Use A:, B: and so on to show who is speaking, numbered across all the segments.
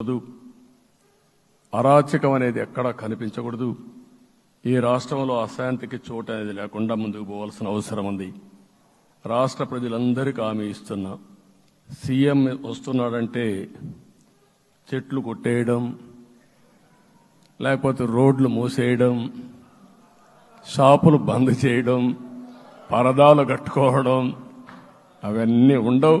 A: కనిపించకూడదు అరాచకం అనేది ఎక్కడా కనిపించకూడదు. ఈ రాష్ట్రంలో అశాంతికి చోటు అనేది లేకుండా ముందుకు పోవాల్సిన అవసరం ఉంది. రాష్ట్ర ప్రజలందరికీ హామీ ఇస్తున్నా సీఎం వస్తున్నాడంటే చెట్లు కొట్టేయడం లేకపోతే రోడ్లు మూసేయడం షాపులు బంద్ చేయడం పరదాలు కట్టుకోవడం అవన్నీ ఉండవు.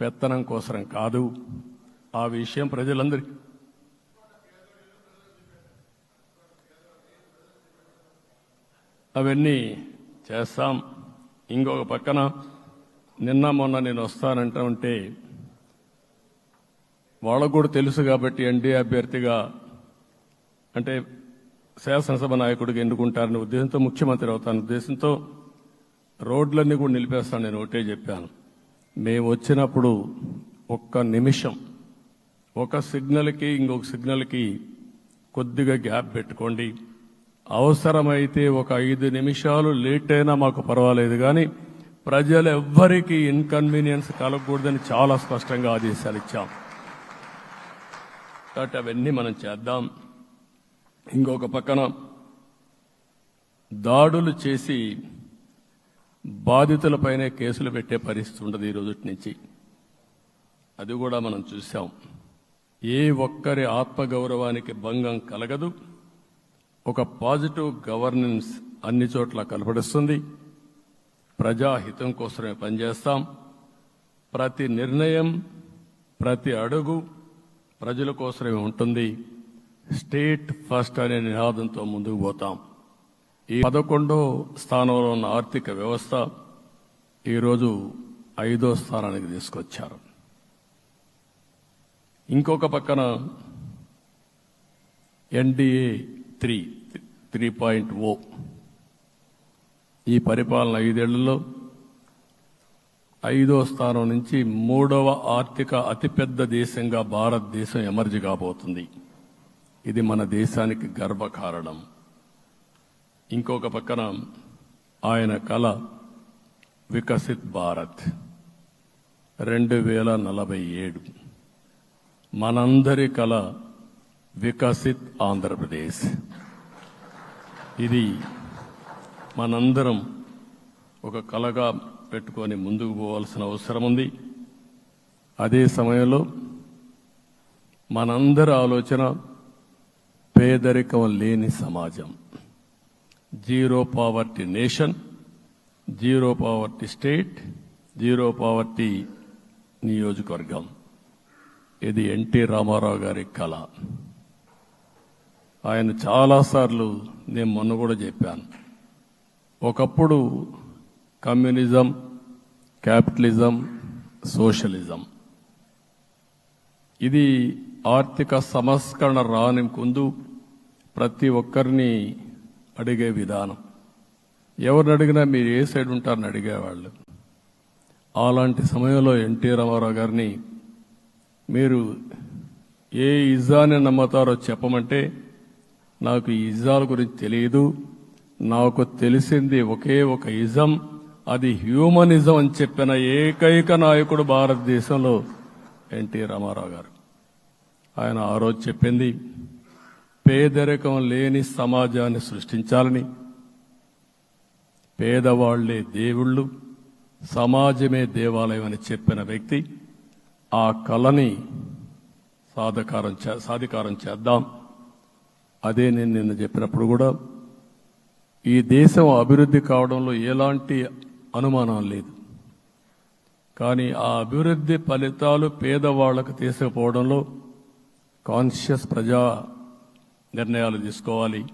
A: పెత్తనం కోసరం కాదు. ఆ విషయం ప్రజలందరికీ. అవన్నీ చేస్తాం. ఇంకొక పక్కన నిన్న మొన్న నేను వస్తానంటా ఉంటే వాళ్ళకు కూడా తెలుసు కాబట్టి ఎన్డీఏ అభ్యర్థిగా అంటే శాసనసభ నాయకుడిగా ఎన్నుకుంటారనే ఉద్దేశంతో ముఖ్యమంత్రి అవుతాను ఉద్దేశంతో రోడ్లన్నీ కూడా నిలిపేస్తాను నేను ఒకటే చెప్పాను. మేము వచ్చినప్పుడు ఒక్క నిమిషం ఒక సిగ్నల్కి ఇంకొక సిగ్నల్కి కొద్దిగా గ్యాప్ పెట్టుకోండి. అవసరమైతే ఒక ఐదు నిమిషాలు లేట్ అయినా మాకు పర్వాలేదు కానీ ప్రజలు ఎవ్వరికీ ఇన్కన్వీనియన్స్ కలగకూడదని చాలా స్పష్టంగా ఆదేశాలు ఇచ్చాం. కాబట్టి అవన్నీ మనం చేద్దాం. ఇంకొక పక్కన దాడులు చేసి బాధితులపైనే కేసులు పెట్టే పరిస్థితి ఉండదు ఈ రోజు నుంచి. అది కూడా మనం చూసాం ఏ ఒక్కరి ఆత్మగౌరవానికి భంగం కలగదు. ఒక పాజిటివ్ గవర్నెన్స్ అన్ని చోట్ల కనపడిస్తుంది ప్రజాహితం కోసమే పనిచేస్తాం. ప్రతి నిర్ణయం ప్రతి అడుగు ప్రజల కోసమే ఉంటుంది. స్టేట్ ఫస్ట్ అనే నినాదంతో ముందుకు పోతాం. ఈ పదకొండో స్థానంలో ఉన్న ఆర్థిక వ్యవస్థ ఈరోజు ఐదో స్థానానికి తీసుకొచ్చారు. ఇంకొక పక్కన NDA three three point O. ఈ పరిపాలన ఐదేళ్ళలో ఐదో స్థానం నుంచి మూడవ ఆర్థిక అతిపెద్ద దేశంగా భారతదేశం ఎమర్జ్ కాబోతుంది. ఇది మన దేశానికి గర్వకారణం. ఇంకొక పక్కన ఆయన కళ వికసిత్ భారత్. రెండు వేల నలభై ఏడు. మనందరి కళ వికసిత్ ఆంధ్రప్రదేశ్. ఇది మనందరం ఒక కళగా పెట్టుకొని ముందుకు పోవాల్సిన అవసరం ఉంది. అదే సమయంలో మనందరి ఆలోచన పేదరికం లేని సమాజం. Zero poverty nation zero poverty state zero poverty నియోజకవర్గం. ఇది ఎన్టీ రామారావు గారి కళ. ఆయన చాలాసార్లు నేను మొన్న కూడా చెప్పాను. ఒకప్పుడు కమ్యూనిజం క్యాపిటలిజం సోషలిజం. ఇది ఆర్థిక సంస్కరణ రాని ముందు ప్రతి ఒక్కరిని అడిగే విధానం. ఎవరిని అడిగినా మీరు ఏ సైడ్ ఉంటారని అడిగేవాళ్ళు. అలాంటి సమయంలో ఎన్టీ రామారావు గారిని మీరు ఏ ఇజాని నమ్ముతారో చెప్పమంటే నాకు ఈ ఇజాల గురించి తెలియదు నాకు తెలిసింది ఒకే ఒక ఇజం అది హ్యూమనిజం అని చెప్పిన ఏకైక నాయకుడు భారతదేశంలో ఎన్టీ రామారావు గారు. ఆయన ఆ రోజు చెప్పింది పేదరికం లేని సమాజాన్ని సృష్టించాలని పేదవాళ్ళే దేవుళ్ళు సమాజమే దేవాలయం అని చెప్పిన వ్యక్తి ఆ కళని సాధకారం చే- సాధికారం చేద్దాం. అదే నేను నిన్న చెప్పినప్పుడు కూడా ఈ దేశం అభివృద్ధి కావడంలో ఎలాంటి అనుమానం లేదు. కానీ ఆ అభివృద్ధి ఫలితాలు పేదవాళ్ళకు తీసుకుపోవడంలో కాన్షియస్ ప్రజా నిర్ణయాలు తీసుకోవాలి.